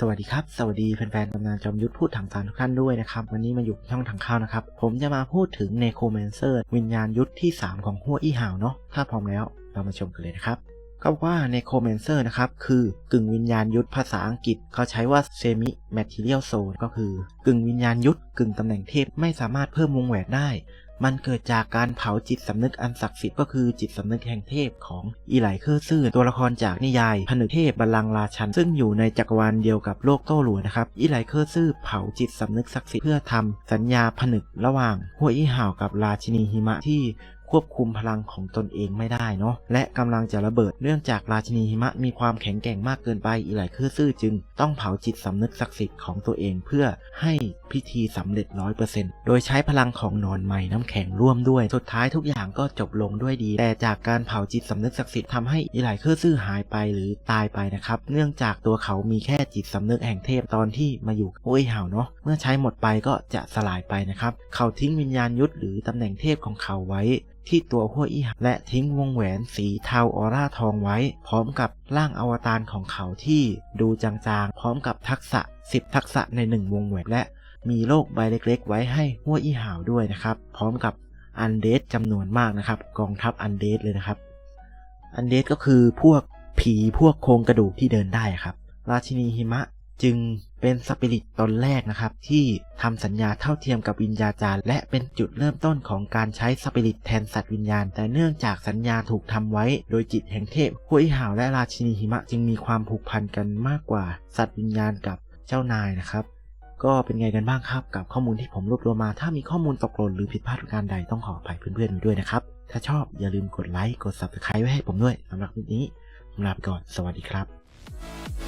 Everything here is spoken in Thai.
สวัสดีครับ สวัสดีแฟนๆตำนานจอมยุทธพูดถังสารทุกท่านด้วยนะครับ วันนี้มาอยู่ช่องถังข้าวนะครับ ผมจะมาพูดถึงเนโครแมนเซอร์วิญญาณยุทธที่ 3 ของหัวอี้ห่าวเนาะถ้าพร้อมแล้วเรามาชมกันเลยนะครับก็ว่าเนโครแมนเซอร์นะครับ คือกึ่งวิญญาณยุทธภาษาอังกฤษ เขาใช้ว่าเซมิแมทเ i ียลโซนก็คือกึ่งวิญญาณยุทธกึ่งตำแหน่งเทพไม่สามารถเพิ่มวงแหวนได้ มันเกิดจากการเผาจิตสำนึกอันศักดิ์สิทธิ์ก็คือจิตสำนึกแห่งเทพของอีไหลเคอร์ซื่อตัวละครจากนิยายผนึกเทพบัลลังก์ราชัน ซึ่งอยู่ในจักรวาลเดียวกับโลกโต้หลัวนะครับอีไหลเคอร์ซื่อเผาจิตสำนึกศักดิ์สิทธิ์เพื่อทำสัญญาผนึกระหว่างหัวอี้ห่าวกับราชินีหิมะที่ ควบคุมพลังของตนเองไม่ได้เนาะและกำลังจะระเบิดเนื่องจากราชินีหิมะมีความแข็งแกร่งมากเกินไปอีหลเคอซื่อจึง ต้องเผาจิตสำนึกศักดิ์สิทธิ์ของตัวเองเพื่อให้พิธีสำเร็จร้อยเปอร์เซ็นต์โดยใช้พลังของนอนใหม่น้ำแข็งร่วมด้วย สุดท้ายทุกอย่างก็จบลงด้วยดี แต่จากการเผาจิตสำนึกศักดิ์สิทธิ์ทำให้อีหลเคอซื่อหายไปหรือตายไปนะครับเนื่องจากตัวเขามีแค่จิตสำนึกแห่งเทพตอนที่มาอยู่โอ้ยห่าเนาะเมื่อใช้หมดไปก็จะสลายไปนะครับเขาทิ้งวิญญาณยุทธหรือตำแหน่งเทพของเขาไว้ ที่ตัวหัวอี้ห่าวและทิ้งวงแหวนสีเทาออร่าทองไว้ พร้อมกับร่างอวตารของเขาที่ดูจางๆ พร้อมกับทักษะ 10 ทักษะใน 1 วงแหวนและมีโลกใบเล็กๆ ไว้ให้หัวอี้ห่าวด้วยนะครับ พร้อมกับอันเดสจำนวนมากนะครับ กองทัพอันเดสเลยนะครับ อันเดสก็คือพวกผีพวกโครงกระดูกที่เดินได้ครับ ราชินีหิมะจึง เป็นสปิริตตนแรกนะครับ ที่ทำสัญญาเท่าเทียมกับวิญญาจารย์ และเป็นจุดเริ่มต้นของการใช้สปิริตแทนสัตว์วิญญาณ แต่เนื่องจากสัญญาถูกทำไว้ โดยจิตแห่งเทพหุยหาวและราชินีหิมะจึงมีความผูกพันกันมากกว่า สัตว์วิญญาณกับเจ้านายนะครับก็เป็นไงกันบ้างครับกับข้อมูลที่ผมรวบรวมมา ถ้ามีข้อมูลตกหล่นหรือผิดพลาดประการใดต้องขออภัยเพื่อนๆไว้ด้วยนะครับ ถ้าชอบอย่าลืมกดไลค์กด subscribe ไว้ให้ผมด้วยสำหรับคลิปนี้ลาไปก่อนสวัสดีครับ